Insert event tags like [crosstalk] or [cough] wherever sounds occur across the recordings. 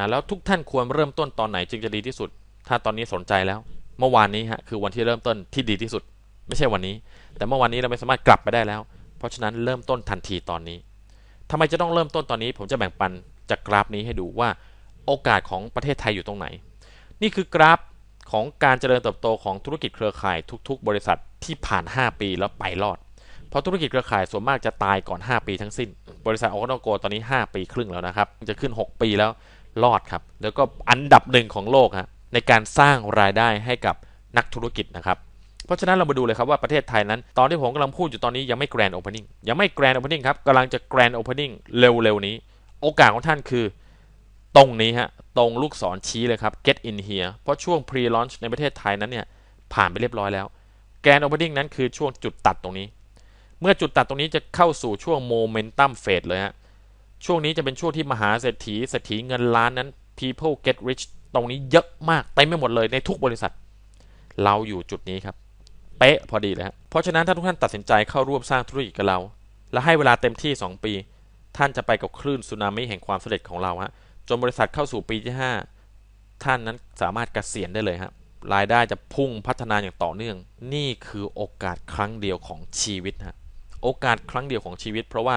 นะแล้วทุกท่านควรเริ่มต้นตอนไหนจึงจะดีที่สุด ถ้าตอนนี้สนใจแล้ว เมื่อวานนี้ฮะคือวันที่เริ่มต้นที่ดีที่สุด ไม่ใช่วันนี้ แต่เมื่อวันนี้เราไม่สามารถกลับไปได้แล้ว เพราะฉะนั้นเริ่มต้นทันทีตอนนี้ทำไมจะต้องเริ่มต้นตอนนี้ ผมจะแบ่งปันจากกราฟนี้ให้ดูว่าโอกาสของประเทศไทยอยู่ตรงไหน นี่คือกราฟของการเจริญเติบโตของธุรกิจเครือข่ายทุก ๆ บริษัทที่ผ่าน 5 ปีแล้วไปรอด เพราะธุรกิจเครือข่ายส่วนมากจะตายก่อน 5 ปีทั้งสิ้น บริษัทโอคโนโกตอนนี้ 5 ปีครึ่งแล้วนะครับ จะขึ้น 6 ปีแล้ว รอดครับ แล้วก็อันดับหนึ่งของโลกฮะในการสร้างรายได้ให้กับนักธุรกิจนะครับ เพราะฉะนั้นเรามาดูเลยครับว่าประเทศไทยนั้น ตอนที่ผมกำลังพูดอยู่ตอนนี้ยังไม่แกรนด์โอเพนนิ่งยังไม่แกรนด์โอเพนนิ่งครับกำลังจะแกรนด์โอเพนนิ่งเร็วๆนี้ โอกาสของท่านคือ ตรงนี้ฮะตรงลูกศรชี้เลยครับ get in here เพราะช่วง pre launch ในประเทศไทยนั้นเนี่ยผ่านไปเรียบร้อยแล้ว grand opening นั้นคือช่วงจุดตัดตรงนี้ เมื่อจุดตัดตรงนี้จะเข้าสู่ช่วง momentum phase เลยฮะ ช่วงนี้จะเป็นช่วงที่มหาเศรษฐีเศรษฐีเงินล้านนั้น people get rich ตรงนี้เยอะมากเต็มไปหมดเลยในทุกบริษัท เราอยู่จุดนี้ครับ เป๊ะพอดีเลยฮะเพราะฉะนั้นถ้าทุกท่านตัดสินใจเข้าร่วมสร้างธุรกิจกับเรา และให้เวลาเต็มที่ 2 ปี ท่านจะไปกับคลื่นสึนามิแห่งความสำเร็จของเราฮะจนบริษัทเข้าสู่ปีที่ 5 ท่านนั้นสามารถกเกษียณได้เลยฮะรายได้จะพุ่งพัฒนาอย่างต่อเนื่อง นี่คือโอกาสครั้งเดียวของชีวิตฮะโอกาสครั้งเดียวของชีวิต เพราะว่า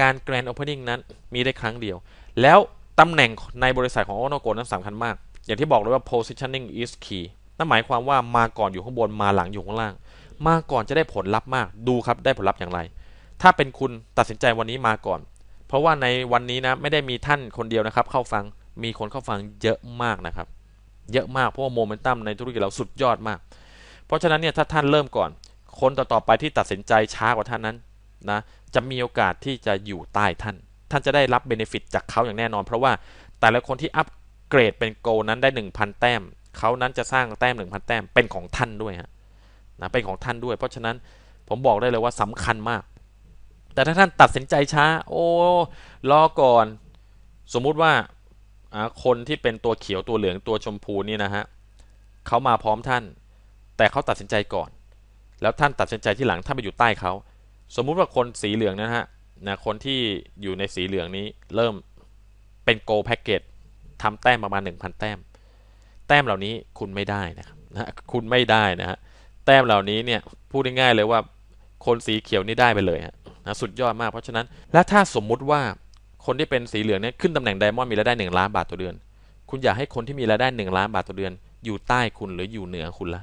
การแกรนด์โอเพนนิ่งนั้นมีได้ครั้งเดียว แล้วตำแหน่งในบริษัทของโอโนโกนั้นสำคัญมาก อย่างที่บอกเลยว่า positioning is key นั่นหมายความว่ามาก่อนอยู่ข้างบนมาหลังอยู่ข้างล่าง มาก่อนจะได้ผลลัพธ์มากดูครับได้ผลลัพธ์อย่างไร ถ้าเป็นคุณตัดสินใจวันนี้มาก่อน เพราะว่าในวันนี้นะไม่ได้มีท่านคนเดียวนะครับ เข้าฟังมีคนเข้าฟังเยอะมากนะครับ เยอะมากเพราะว่าโมเมนตัมในธุรกิจเราสุดยอดมาก เพราะฉะนั้นเนี่ยถ้าท่านเริ่มก่อน คนต่อๆไปที่ตัดสินใจช้ากว่าท่านนั้นนะ จะมีโอกาสที่จะอยู่ใต้ท่าน ท่านจะได้รับเบนฟิตจากเขาอย่างแน่นอน เพราะว่าแต่ละคนที่อัปเกรดเป็นโกนั้นได้ 1,000 แต้ม เขานั้นจะสร้างแต้ม 1,000 แต้มเป็นของท่านด้วยฮะนะเป็นของท่านด้วย เพราะฉะนั้นผมบอกได้เลยว่าสำคัญมาก แต่ถ้าท่านตัดสินใจช้า โอ้รอก่อน สมมุติว่าคนที่เป็นตัวเขียวตัวเหลืองตัวชมพูนี่นะฮะเขามาพร้อมท่าน แต่เขาตัดสินใจก่อน แล้วท่านตัดสินใจที่หลังท่านไปอยู่ใต้เขา สมมุติว่าคนสีเหลืองนะฮะนะคนที่อยู่ในสีเหลืองนี้เริ่มเป็นโกลแพ็กเกจทำแต้มประมาณ 1,000 แต้ม แต้มเหล่านี้คุณไม่ได้นะครับนะคุณไม่ได้นะฮะแต้มเหล่านี้เนี่ยพูดง่ายๆเลยว่าคนสีเขียวนี่ได้ไปเลยฮะนะสุดยอดมากเพราะฉะนั้น และถ้าสมมุติว่าคนที่เป็นสีเหลืองเนี่ยขึ้นตำแหน่งไดมอนด์มีรายได้หนึ่งล้านบาทต่อเดือน คุณอยากให้คนที่มีรายได้หนึ่งล้านบาทต่อเดือน อยู่ใต้คุณหรืออยู่เหนือคุณละ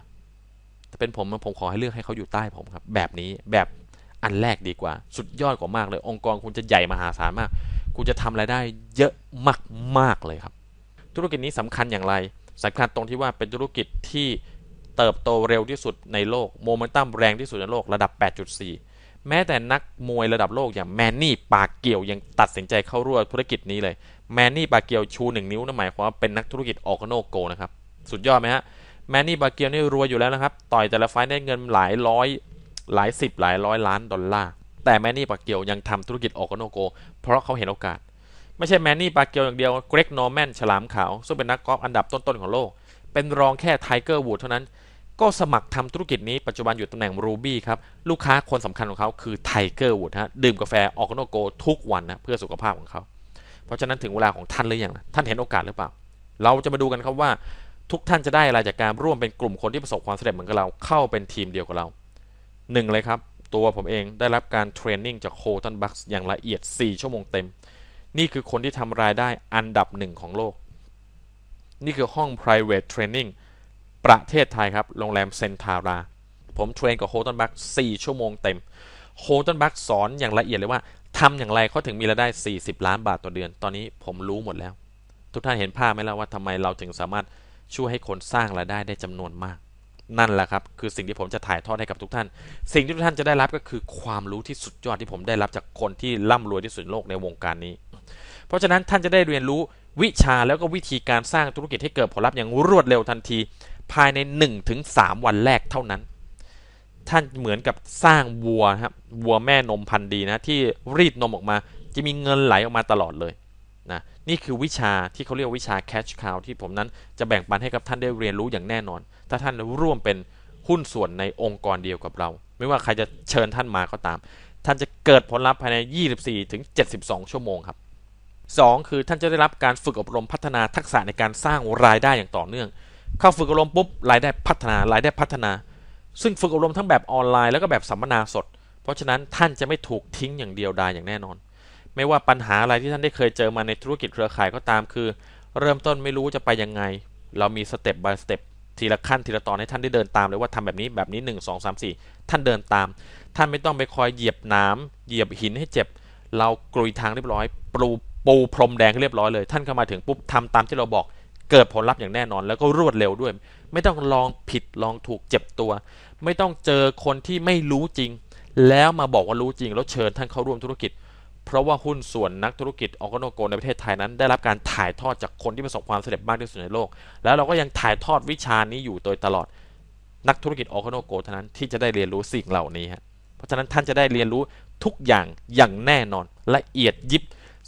ถ้าเป็นผมผมขอให้เลือกให้เขาอยู่ใต้ผมครับ แบบนี้แบบ อันแรกดีกว่า สุดยอดกว่ามากเลย องค์กรคุณจะใหญ่มหาศาลมาก คุณจะทำรายได้เยอะมากๆเลยครับ ธุรกิจนี้สำคัญอย่างไรสำคัญตรงที่ว่าเป็นธุรกิจที่เติบโตเร็วที่สุดในโลกโมเมนตัมแรงที่สุดในโลกระดับ 8.4 แม้แต่นักมวยระดับโลกอย่างแมนนี่ปากเกี่ยวยังตัดสินใจเข้าร่วมธุรกิจนี้เลย แมนนี่ปากเกี่ยวชูหนึ่งนิ้วนั่นหมายความว่าเป็นนักธุรกิจออกโนโกนะครับ สุดยอดไหมฮะแมนนี่ปากเกี่ยวนี่รวยอยู่แล้วนะครับ ต่อยแต่ละไฟได้เงินหลายร้อย หลายสิบหลายร้อยล้านดอลลาร์ แต่แมนนี่ปาเกียวยังทำธุรกิจออกโนโก เพราะเขาเห็นโอกาส ไม่ใช่แมนนี่ปาเกียวอย่างเดียวเกรกนอร์แมนฉลามขาว ซึ่งเป็นนักกอล์ฟอันดับต้นๆของโลก เป็นรองแค่ไทเกอร์วูดเท่านั้น ก็สมัครทำธุรกิจนี้ปัจจุบันอยู่ตำแหน่งรูบี้ครับ ลูกค้าคนสำคัญของเขาคือไทเกอร์วูดฮะดื่มกาแฟออกโนโกทุกวันนะเพื่อสุขภาพของเขาเพราะฉะนั้นถึงเวลาของท่านหรือยังท่านเห็นโอกาสหรือเปล่า เราจะมาดูกันครับว่าทุกท่านจะได้อะไรจากการร่วมเป็นกลุ่มคนที่ประสบความสำเร็จเหมือนกับเราเข้าเป็นทีมเดียวกับเรา หนึ่งเลยครับ ตัวผมเองได้รับการเทรนนิ่งจากโคตันบัคส์อย่างละเอียด 4 ชั่วโมงเต็ม นี่คือคนที่ทำรายได้อันดับหนึ่งของโลก นี่คือห้อง private training ประเทศไทยครับ โรงแรมเซนทารา ผมเทรนกับโฮตันบัคสี่ชั่วโมงเต็มโฮตันบัคสอนอย่างละเอียดเลยว่าทำอย่างไรเขาถึงมีรายได้ 40 ล้านบาทต่อเดือน ตอนนี้ผมรู้หมดแล้ว ทุกท่านเห็นภาพไหมล่ะว่าทำไมเราถึงสามารถช่วยให้คนสร้างรายได้ได้จำนวนมาก นั่นแหละครับ คือสิ่งที่ผมจะถ่ายทอดให้กับทุกท่าน สิ่งที่ทุกท่านจะได้รับก็คือความรู้ที่สุดยอดที่ผมได้รับจากคนที่ร่ำรวยที่สุดโลกในวงการนี้ เพราะฉะนั้นท่านจะได้เรียนรู้วิชาแล้วก็วิธีการสร้างธุรกิจให้เกิดผลลัพธ์อย่างรวดเร็วทันที ภายใน1ถึง3วันแรกเท่านั้น ท่านเหมือนกับสร้างวัวครับวัวแม่นมพันธุ์ดีนะที่รีดนมออกมา จะมีเงินไหลออกมาตลอดเลย นะนี่คือวิชาที่เขาเรียกวิชา cash cow ที่ผมนั้นจะแบ่งปันให้กับท่านได้เรียนรู้อย่างแน่นอน ถ้าท่านร่วมเป็นหุ้นส่วนในองค์กรเดียวกับเรา ไม่ว่าใครจะเชิญท่านมาก็ตาม ท่านจะเกิดผลลัพธ์ภายใน 24ถึง72 ชั่วโมงครับ 2 คือท่านจะได้รับการฝึกอบรมพัฒนาทักษะในการสร้างรายได้อย่างต่อเนื่อง เข้าฝึกอบรมปุ๊บรายได้พัฒนารายได้พัฒนา ซึ่งฝึกอบรมทั้งแบบออนไลน์แล้วก็แบบสัมมนาสด เพราะฉะนั้นท่านจะไม่ถูกทิ้งอย่างเดียวดายอย่างแน่นอน ไม่ว่าปัญหาอะไรที่ท่านได้เคยเจอมาในธุรกิจเครือข่ายก็ตามคือ เริ่มต้นไม่รู้จะไปยังไง เรามีสเต็ป by สเต็ปทีละขั้นทีละตอนให้ท่านได้เดินตามเลยว่าทำแบบนี้แบบนี้ 1 2 3 4 ท่านเดินตาม ท่านไม่ต้องไปคอยเหยียบน้ำเหยียบหินให้เจ็บ เรากรุยทางเรียบร้อยปูปูพรมแดงเรียบร้อยเลย ท่านเข้ามาถึงปุ๊บทำตามที่เราบอกเกิดผลลัพธ์อย่างแน่นอน แล้วก็รวดเร็วด้วย ไม่ต้องลองผิดลองถูกเจ็บตัว ไม่ต้องเจอคนที่ไม่รู้จริง แล้วมาบอกว่ารู้จริง แล้วเชิญท่านเข้าร่วมธุรกิจ เพราะว่าหุ้นส่วนนักธุรกิจออกโนโกในประเทศไทยนั้น ได้รับการถ่ายทอดจากคนที่ประสบความสำเร็จมากที่สุดในโลก แล้วเราก็ยังถ่ายทอดวิชานี้อยู่โดยตลอดนักธุรกิจออกโนโกเท่านั้นที่จะได้เรียนรู้สิ่งเหล่านี้ฮะเพราะฉะนั้นท่านจะได้เรียนรู้ทุกอย่างอย่างแน่นอนละเอียดยิบ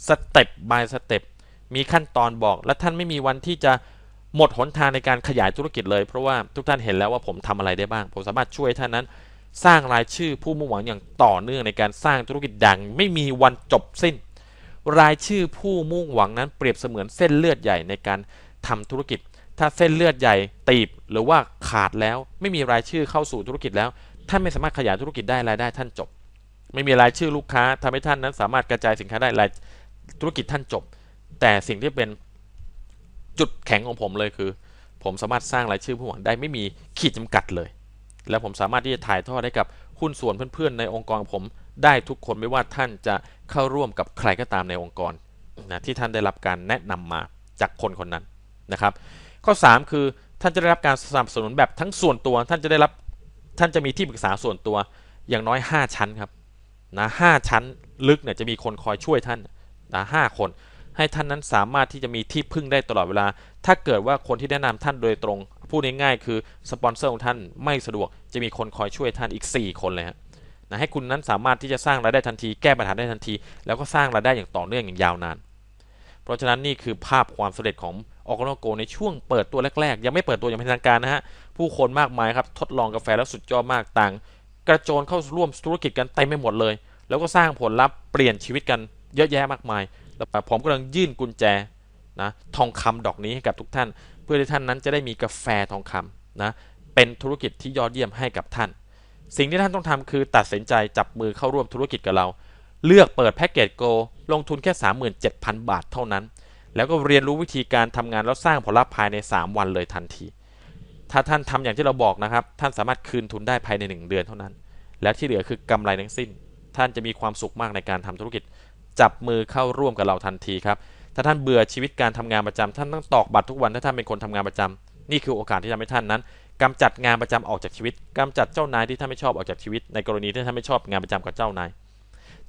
สเต็ป by สเต็ปมีขั้นตอนบอก และท่านไม่มีวันที่จะหมดหนทางในการขยายธุรกิจเลย เพราะว่าทุกท่านเห็นแล้วว่าผมทำอะไรได้บ้าง ผมสามารถช่วยท่านนั้น สร้างรายชื่อผู้มุ่งหวังอย่างต่อเนื่องในการสร้างธุรกิจดัง ไม่มีวันจบสิ้น รายชื่อผู้มุ่งหวังนั้นเปรียบเสมือนเส้นเลือดใหญ่ในการทำธุรกิจ ถ้าเส้นเลือดใหญ่ตีบหรือว่าขาดแล้ว ไม่มีรายชื่อเข้าสู่ธุรกิจแล้วท่านไม่สามารถขยายธุรกิจได้รายได้ท่านจบ ไม่มีรายชื่อลูกค้าทำให้ท่านนั้นสามารถกระจายสินค้าได้รายธุรกิจท่านจบ แต่สิ่งที่เป็นจุดแข็งของผมเลยคือ ผมสามารถสร้างรายชื่อผู้หวังได้ไม่มีขีดจำกัดเลย แล้วผมสามารถที่จะถ่ายทอดให้กับหุ้นส่วนเพื่อนๆ ในองค์กรผมได้ทุกคนไม่ว่าท่านจะเข้าร่วมกับใครก็ตามในองค์กรนะที่ท่านได้รับการแนะนำมาจากคนคนนั้นนะครับ ข้อ 3 คือท่านจะได้รับการสนับสนุนแบบทั้งส่วนตัว ท่านจะได้รับท่านจะมีที่ปรึกษาส่วนตัวอย่างน้อย 5 ชั้นครับนะหชั้นลึกเนี่ยจะมีคนคอยช่วยท่านนะหคน ให้ท่านนั้นสามารถที่จะมีที่พึ่งได้ตลอดเวลา ถ้าเกิดว่าคนที่แนะนำท่านโดยตรง พูดง่ายๆคือสปอนเซอร์ของท่านไม่สะดวกจะมีคนคอยช่วยท่านอีก 4 คนเลยฮะนะให้คุณนั้นสามารถที่จะสร้างรายได้ทันทีแก้ปัญหาได้ทันที แล้วก็สร้างรายได้อย่างต่อเนื่องอย่างยาวนาน เพราะฉะนั้นนี่คือภาพความสำเร็จของออกโนโกในช่วงเปิดตัวแรกๆ ยังไม่เปิดตัวอย่างเป็นทางการนะฮะ ผู้คนมากมายครับ ทดลองกาแฟแล้วสุดยอดมากต่าง กระโจนเข้าร่วมธุรกิจกันเต็มไปหมดเลย แล้วก็สร้างผลลัพธ์เปลี่ยนชีวิตกันเยอะแยะมากมายแล้วผมกำลังยื่นกุญแจนะทองคำดอกนี้ให้กับทุกท่าน เพื่อที่ท่านนั้นจะได้มีกาแฟทองคำนะเป็นธุรกิจที่ยอดเยี่ยมให้กับท่าน สิ่งที่ท่านต้องทำคือตัดสินใจจับมือเข้าร่วมธุรกิจกับเรา เลือกเปิดแพ็กเกจโกลงทุนแค่ 37,000 บาทเท่านั้น แล้วก็เรียนรู้วิธีการทำงานแล้วสร้างผลลัพธ์ภายใน 3 วันเลยทันที ถ้าท่านทำอย่างที่เราบอกนะครับ ท่านสามารถคืนทุนได้ภายใน 1 เดือนเท่านั้น และที่เหลือคือกำไรทั้งสิ้น ท่านจะมีความสุขมากในการทำธุรกิจ จับมือเข้าร่วมกับเราทันทีครับ ถ้าท่านเบื่อชีวิตการทำงานประจำท่านต้องตอกบัตรทุกวันถ้าท่านเป็นคนทำงานประจำนี่คือโอกาสที่ทำให้ท่านนั้นกำจัดงานประจำออกจากชีวิตกำจัดเจ้านายที่ท่านไม่ชอบออกจากชีวิต ในกรณีที่ท่านไม่ชอบงานประจำกับเจ้านาย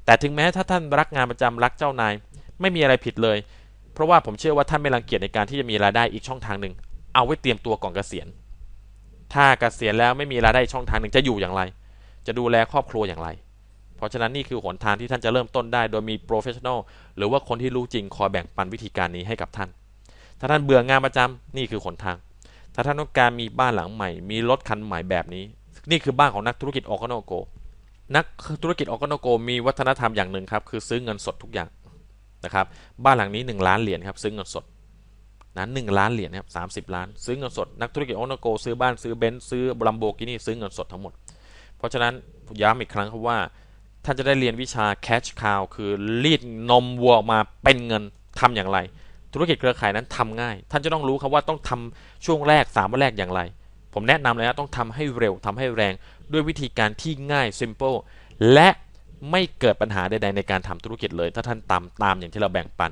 แต่ถึงแม้ถ้าท่านรักงานประจำรักเจ้านาย ไม่มีอะไรผิดเลย เพราะว่าผมเชื่อว่าท่านไม่รังเกียจในการที่จะมีรายได้อีกช่องทางหนึ่งเอาไว้เตรียมตัวก่อนเกษียณ ถ้าเกษียณแล้วไม่มีรายได้ช่องทางหนึ่งจะอยู่อย่างไร จะดูแลครอบครัวอย่างไร เพราะฉะนั้นนี่คือหนทางที่ท่านจะเริ่มต้นได้ โดยมีโปรเฟชชั่นอลหรือว่าคนที่รู้จริงคอยแบ่งปันวิธีการนี้ให้กับท่าน ถ้าท่านเบื่องานประจำนี่คือหนทาง ถ้าท่านต้องการมีบ้านหลังใหม่ มีรถคันใหม่แบบนี้ นี่คือบ้านของนักธุรกิจออกโนโก นักธุรกิจออกโนโก มีวัฒนธรรมอย่างหนึ่งครับ คือซื้อเงินสดทุกอย่างนะครับ บ้านหลังนี้ 1 ล้านเหรียญครับซื้อเงินสดนะหนึ่งล้านเหรียญครับสามสิบล้าน ซื้อเงินสด นักธุรกิจออกโนโก ซื้อบ้านซื้อเบนซ์ซื้อลัมโบกินี่ซื้อเงินสดทั้งหมด เพราะฉะนั้นย้ำอีกครั้งครับว่า ท่านจะได้เรียนวิชา cash cow คือรีดนมวัวออกมาเป็นเงินทำอย่างไร ธุรกิจเครือข่ายนั้นทำง่าย ท่านจะต้องรู้ครับว่าต้องทำช่วงแรก3วันแรกอย่างไร ผมแนะนำเลยนะต้องทำให้เร็วทำให้แรงด้วยวิธีการที่ง่าย simple และไม่เกิดปัญหาใดๆในการทำธุรกิจเลย ถ้าท่านตามตามอย่างที่เราแบ่งปัน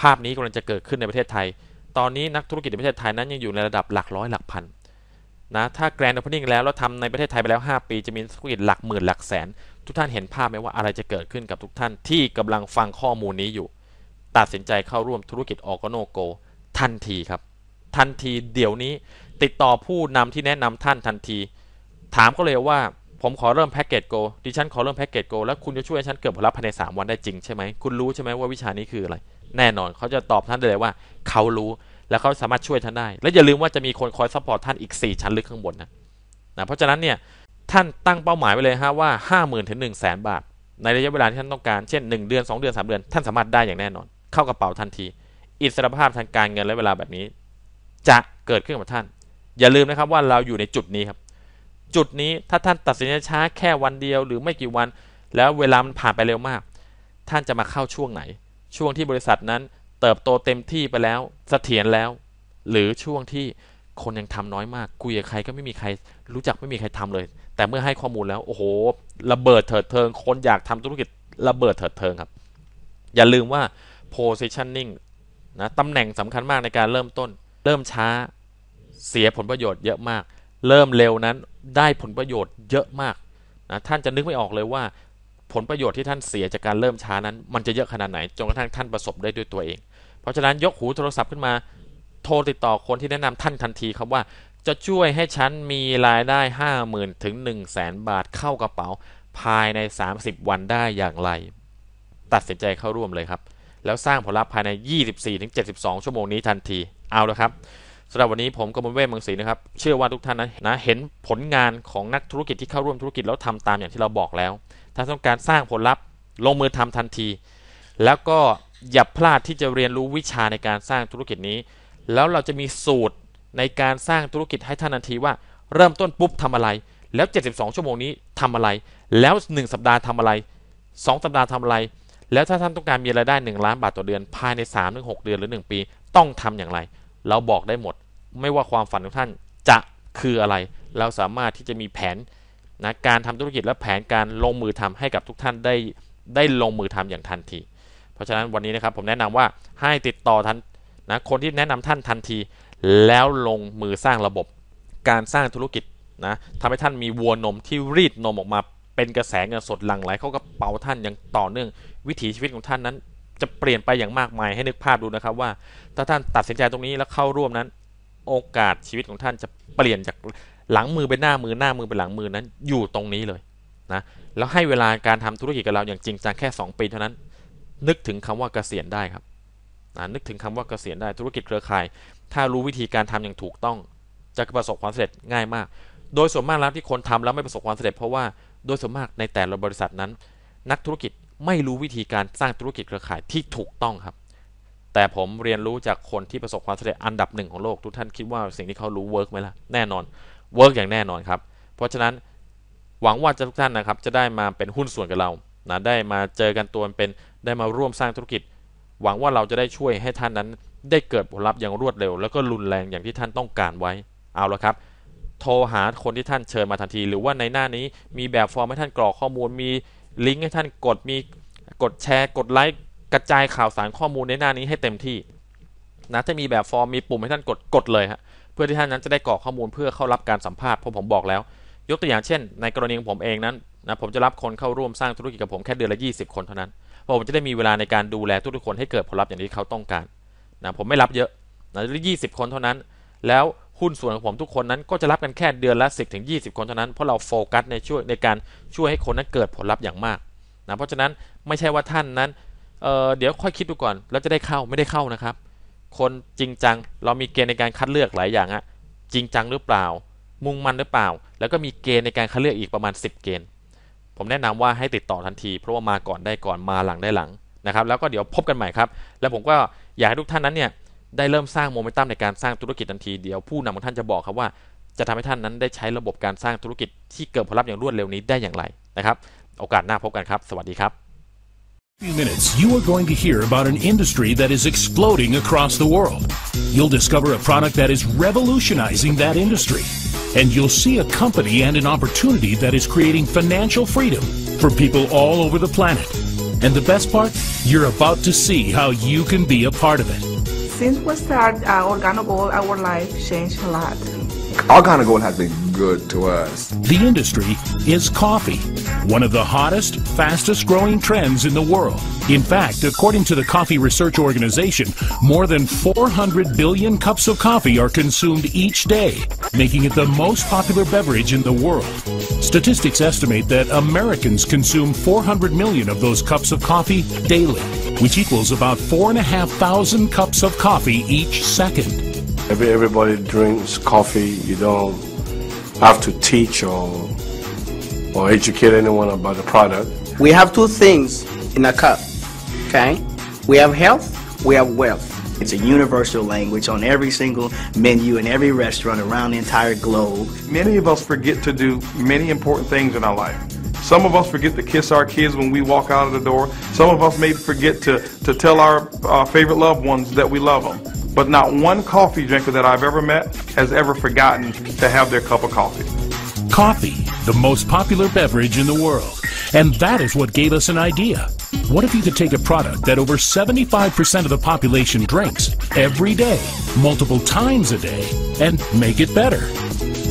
ภาพนี้กำลังจะเกิดขึ้นในประเทศไทย ตอนนี้นักธุรกิจในประเทศไทยนั้นยังอยู่ในระดับหลักร้อยหลักพันนะถ้าแกรนด์โอเพนนิ่งแล้วแล้วทำในประเทศไทยไปแล้ว 5 ปีจะมีธุรกิจหลักหมื่นหลักแสน ทุกท่านเห็นภาพไหมว่าอะไรจะเกิดขึ้นกับทุกท่านที่กำลังฟังข้อมูลนี้อยู่ ตัดสินใจเข้าร่วมธุรกิจออกโนโกทันทีครับ ทันทีเดี๋ยวนี้ติดต่อผู้นำที่แนะนำท่านทันที ถามก็เลยว่าผมขอเริ่มแพ็กเกจโกดิฉันขอเริ่มแพ็กเกจโกแล้วคุณจะช่วยฉันเกิดผลลัพธ์ภายใน 3 วันได้จริงใช่ไหมคุณรู้ใช่ไหมว่าวิชานี้คืออะไร แน่นอนเขาจะตอบท่านได้เลยว่า เขารู้แล้วเขาสามารถช่วยท่านได้ และอย่าลืมว่าจะมีคนคอยซัพพอร์ตท่านอีก 4 ชั้นลึกข้างบนนะนะเพราะฉะนั้นเนี่ย ท่านตั้งเป้าหมายไว้เลยฮะว่า 5 0,000ถึง1 0 0 0 0แบาท ในระยะเวลาที่ท่านต้องการ เช่น 1 เดือน 2 เดือน 3 เดือน ท่านสามารถได้อย่างแน่นอน เข้ากระเป๋าทันที อิสรภาพทางการเงินและเวลาแบบนี้ จะเกิดขึ้นกับท่าน อย่าลืมนะครับว่าเราอยู่ในจุดนี้ครับ จุดนี้ถ้าท่านตัดสินใจช้าแค่วันเดียว หรือไม่กี่วัน แล้วเวลามันผ่านไปเร็วมาก ท่านจะมาเข้าช่วงไหน ช่วงที่บริษัทนั้น เติบโตเต็มที่ไปแล้วเสถียรแล้ว หรือช่วงที่คนยังทำน้อยมากคุยกับใครก็ไม่มีใครรู้จักไม่มีใครทำเลย แต่เมื่อให้ข้อมูลแล้ว โอ้โห ระเบิดเถิดเทิง คนอยากทำธุรกิจระเบิดเถิดเทิงครับ อย่าลืมว่า positioning นะตำแหน่งสำคัญมากในการเริ่มต้น เริ่มช้าเสียผลประโยชน์เยอะมาก เริ่มเร็วนั้นได้ผลประโยชน์เยอะมากนะท่านจะนึกไม่ออกเลยว่า ผลประโยชน์ที่ท่านเสียจากการเริ่มช้านั้น มันจะเยอะขนาดไหนจนกระทั่งท่านประสบได้ด้วยตัวเอง เพราะฉะนั้นยกหูโทรศัพท์ขึ้นมา โทรติดต่อคนที่แนะนำท่านทันทีครับว่า จะช่วยให้ฉันมีรายได้ 50,000 ถึง 1 0 0 0 0แสนบาทเข้ากระเป๋า ภายใน 30 วันได้อย่างไร ตัดสินใจเข้าร่วมเลยครับ แล้วสร้างผลลัพธ์ภายใน 24-72 ชั่วโมงนี้ทันทีเอาละครับสำหรับวันนี้ผมกมลเวทมืองศรีนะครับ เชื่อว่าทุกท่านนะนะเห็นผลงานของนักธุรกิจที่เข้าร่วมธุรกิจแล้วทำตามอย่างที่เราบอกแล้ว ถ้าต้องการสร้างผลลัพธ์ลงมือทำทันที แล้วก็อย่าพลาดที่จะเรียนรู้วิชาในการสร้างธุรกิจนี้ แล้วเราจะมีสูตร ในการสร้างธุรกิจให้ท่านทันทีว่า เริ่มต้นปุ๊บทำอะไร แล้ว 72 ชั่วโมงนี้ทำอะไร แล้ว 1 สัปดาห์ทำอะไร 2 สัปดาห์ทำอะไร แล้วถ้าท่านต้องการมีรายได้ 1 ล้านบาทต่อเดือน ภายใน 3-6 เดือนหรือ 1 ปี ต้องทำอย่างไร เราบอกได้หมด ไม่ว่าความฝันของท่านจะคืออะไร เราสามารถที่จะมีแผนนะการทำธุรกิจและแผนการลงมือทำให้กับทุกท่านได้ได้ลงมือทำอย่างทันที เพราะฉะนั้นวันนี้นะครับผมแนะนำว่าให้ติดต่อท่านนะคนที่แนะนำท่านทันที แล้วลงมือสร้างระบบการสร้างธุรกิจนะทำให้ท่านมีวัวนมที่รีดนมออกมาเป็นกระแสเงินสดหลั่งไหลเข้ากระเป๋าท่านอย่างต่อเนื่อง วิถีชีวิตของท่านนั้น จะเปลี่ยนไปอย่างมากมายให้นึกภาพดูนะครับว่า ถ้าท่านตัดสินใจตรงนี้แล้วเข้าร่วมนั้น โอกาสชีวิตของท่านจะเปลี่ยนจากหลังมือเป็นหน้ามือหน้ามือเป็นหลังมือนั้นอยู่ตรงนี้เลยนะแล้วให้เวลาการทำธุรกิจกับเราอย่างจริงจังแค่ 2 ปีเท่านั้น นึกถึงคำว่าเกษียณได้ครับนะนึกถึงคำว่าเกษียณได้ธุรกิจเครือข่าย ถ้ารู้วิธีการทำอย่างถูกต้อง จะประสบความสำเร็จง่ายมาก โดยส่วนมากแล้วที่คนทำแล้วไม่ประสบความสำเร็จเพราะว่าโดยส่วนมากในแต่ละบริษัทนั้น นักธุรกิจไม่รู้วิธีการสร้างธุรกิจเครือข่ายที่ถูกต้องครับ แต่ผมเรียนรู้จากคนที่ประสบความสำเร็จอันดับหนึ่งของโลกทุกท่านคิดว่าสิ่งที่เขารู้เวิร์กไหมล่ะแน่นอนเวิร์กอย่างแน่นอนครับ เพราะฉะนั้นหวังว่าจะทุกท่านนะครับจะได้มาเป็นหุ้นส่วนกับเรานะได้มาเจอกันตัวเป็นได้มาร่วมสร้างธุรกิจ หวังว่าเราจะได้ช่วยให้ท่านนั้นได้เกิดผลลัพธ์อย่างรวดเร็ว แล้วก็รุนแรงอย่างที่ท่านต้องการไว้ เอาละครับ โทรหาคนที่ท่านเชิญมาทันที หรือว่าในหน้านี้มีแบบฟอร์มให้ท่านกรอกข้อมูล มีลิงก์ให้ท่านกด มีกดแชร์ กดไลค์กระจายข่าวสารข้อมูลในหน้านี้ให้เต็มที่นะถ้ามีแบบฟอร์มมีปุ่มให้ท่านกดกดเลยฮะเพื่อที่ท่านนั้นจะได้กรอกข้อมูลเพื่อเข้ารับการสัมภาษณ์เพราะผมบอกแล้ว ยกตัวอย่างเช่น ในกรณีของผมเองนั้นนะผมจะรับคนเข้าร่วมสร้างธุรกิจกับผมแค่เดือนละ 20 คนเท่านั้นเพราะ ผมจะได้มีเวลาในการดูแลทุกๆคนให้เกิดผลลัพธ์อย่างที่เขาต้องการนะผมไม่รับเยอะนะยี่สิบคนเท่านั้น แล้วหุ้นส่วนของผมทุกคนนั้นก็จะรับกันแค่เดือนละ 10ถึง20 คนเท่านั้นเพราะเราโฟกัสในช่วยในการช่วยให้คนนั้นเกิดผลลัพธ์อย่างมากนะเพราะฉะนั้นไม่ใช่ว่าท่านนั้นเเดี๋ยวค่อยคิดดูก่อน แล้วจะได้เข้าไม่ได้เข้านะครับ คนจริงจังเรามีเกณฑ์ในการคัดเลือกหลายอย่างอะจริงจังหรือเปล่า มุ่งมั่นหรือเปล่า แล้วก็มีเกณฑ์ในการคัดเลือกอีกประมาณ 10 เกณฑ์ ผมแนะนำว่าให้ติดต่อทันที เพราะว่ามาก่อนได้ก่อนมาหลังได้หลังนะครับแล้วก็เดี๋ยวพบกันใหม่ครับ แล้วผมก็อยากให้ทุกท่านนั้นเนี่ยได้เริ่มสร้างโมเมนตัมในการสร้างธุรกิจทันทีเดี๋ยวผู้นำของท่านจะบอกครับว่า จะทำให้ท่านนั้นได้ใช้ระบบการสร้างธุรกิจที่เกิดผลลัพธ์อย่างรวดเร็วนี้ได้อย่างไรนะครับ โอกาสหน้าพบกันครับ สวัสดีครับ few minutes, you are going to hear about an industry that is exploding across the world. You'll discover a product that is revolutionizing that industry. And you'll see a company and an opportunity that is creating financial freedom for people all over the planet. And the best part, you're about to see how you can be a part of it. Since we started uh, Organogold, our life changed a lot. Organogold has been good to us. The industry is coffee, one of the hottest, fastest growing trends in the world. In fact, according to the Coffee Research Organization, more than 400 billion cups of coffee are consumed each day, making it the most popular beverage in the world. Statistics estimate that Americans consume 400 million of those cups of coffee daily, which equals about 4,500 cups of coffee each second. Every, everybody drinks coffee. You don't have to teach or or educate anyone about the product. We have two things in a cup. Okay, we have health we have wealth. It's a universal language on every single menu in every restaurant around the entire globe. Many of us forget to do many important things in our life. Some of us forget to kiss our kids when we walk out of the door. Some of us may forget to, to tell our uh, favorite loved ones that we love them. But not one coffee drinker that I've ever met has ever forgotten to have their cup of coffee. Coffee, the most popular beverage in the world. And that is what gave us an idea. What if you could take a product that over 75% of the population drinks every day, multiple times a day, and make it better?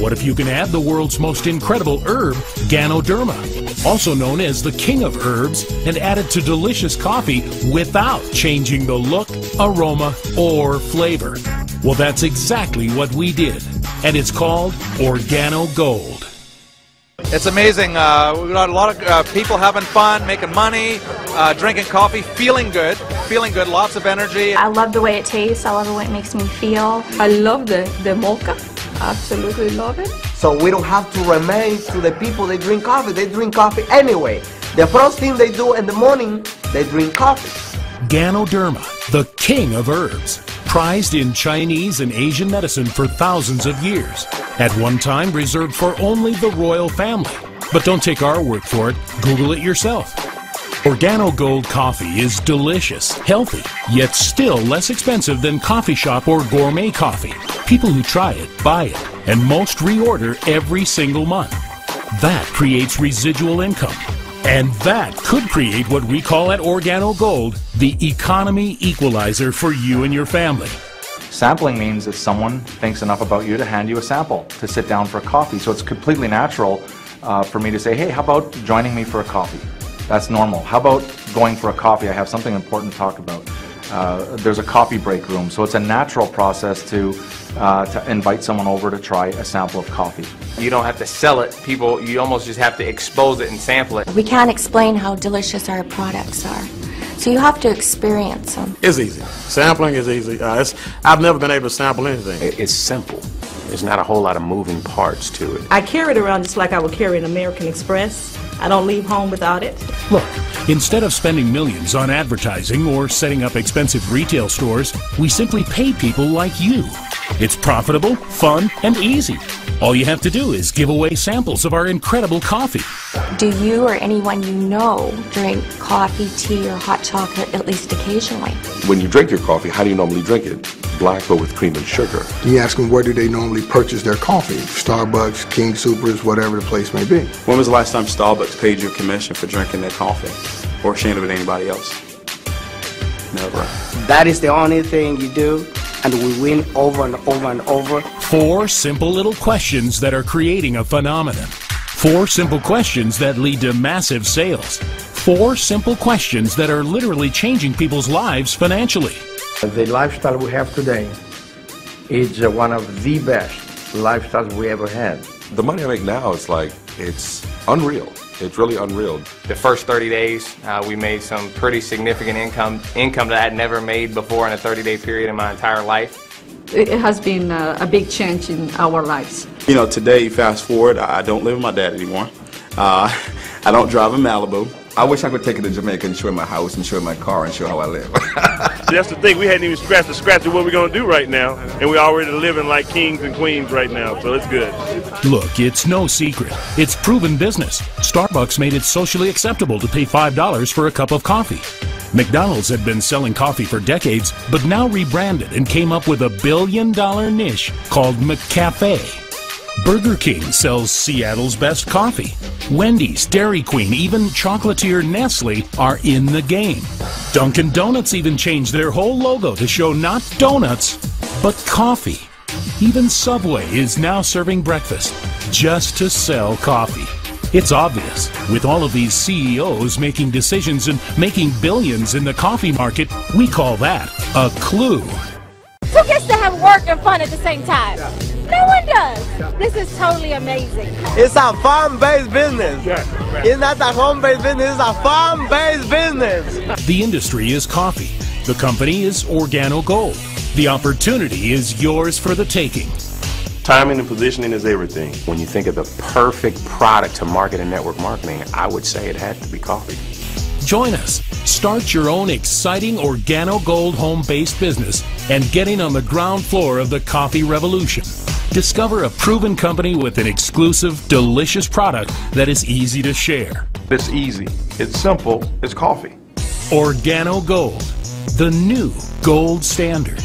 What if you can add the world's most incredible herb, Ganoderma, also known as the king of herbs, and added to delicious coffee without changing the look, aroma, or flavor? Well, that's exactly what we did. And it's called Organo Gold. It's amazing. Uh, we've got a lot of uh, people having fun, making money, uh, drinking coffee, feeling good, feeling good, lots of energy. I love the way it tastes. I love the way it makes me feel. I love the, the mocha. Absolutely love it. So we don't have to remain to the people they drink coffee. They drink coffee anyway. The first thing they do in the morning, they drink coffee. Ganoderma, the king of herbs, prized in Chinese and Asian medicine for thousands of years. At one time reserved for only the royal family. But don't take our word for it, Google it yourself. Organo Gold coffee is delicious, healthy, yet still less expensive than coffee shop or gourmet coffee. People who try it buy it, and most reorder every single month. That creates residual income. And that could create what we call at Organo Gold the economy equalizer for you and your family. Sampling means that someone thinks enough about you to hand you a sample to sit down for a coffee. So it's completely natural uh, for me to say, hey, how about joining me for a coffee? That's normal. How about going for a coffee? I have something important to talk about. Uh, there's a coffee break room, so it's a natural process to uh, to invite someone over to try a sample of coffee. You don't have to sell it. People, you almost just have to expose it and sample it. We can't explain how delicious our products are. So you have to experience them. It's easy. Sampling is easy. Uh, it's, I've never been able to sample anything. It's simple. There's not a whole lot of moving parts to it. I carry it around just like I would carry an American Express. I don't leave home without it. Look, instead of spending millions on advertising or setting up expensive retail stores, we simply pay people like you. It's profitable, fun, and easy. All you have to do is give away samples of our incredible coffee. Do you or anyone you know drink coffee, tea, or hot chocolate at least occasionally? When you drink your coffee, how do you normally drink it? Black or with cream and sugar? You ask them where do they normally purchase their coffee? Starbucks, King Supers, whatever the place may be. When was the last time Starbucks paid you a commission for drinking their coffee or sharing it with anybody else? Never. That is the only thing you do, and we win over and over and over. Four simple little questions that are creating a phenomenon. Four simple questions that lead to massive sales. Four simple questions that are literally changing people's lives financially. The lifestyle we have today is uh, one of the best lifestyles we ever had. The money I make now is like, it's unreal. It's really unreal. The first 30 days, uh, we made some pretty significant income, income that I had never made before in a 30-day period in my entire life. It has been a, a big change in our lives. You know, today, fast forward, I don't live with my dad anymore. Uh, [laughs] I don't drive in Malibu. I wish I could take it to Jamaica and show him my house and show him my car and show how I live. [laughs] That's the thing. We hadn't even scratched the scratch of what we're going to do right now, and we're already living like kings and queens right now, so it's good. Look, it's no secret. It's proven business. Starbucks made it socially acceptable to pay $5 for a cup of coffee. McDonald's had been selling coffee for decades, but now rebranded and came up with a billion dollar niche called McCafe. Burger King sells Seattle's best coffee. Wendy's, Dairy Queen, even chocolatier Nestle are in the game. Dunkin' Donuts even changed their whole logo to show not donuts, but coffee. Even Subway is now serving breakfast just to sell coffee. It's obvious. With all of these CEOs making decisions and making billions in the coffee market, we call that a clue. Who gets to have work and fun at the same time? No one does. This is totally amazing. It's a farm-based business. It's not a home-based business. It's a farm-based business. The industry is coffee. The company is Organo Gold. The opportunity is yours for the taking. Timing and positioning is everything. When you think of the perfect product to market in network marketing, I would say it had to be coffee. Join us. Start your own exciting Organo Gold home based business and getting on the ground floor of the coffee revolution. Discover a proven company with an exclusive, delicious product that is easy to share. It's easy. It's simple. It's coffee. Organo Gold, the new gold standard.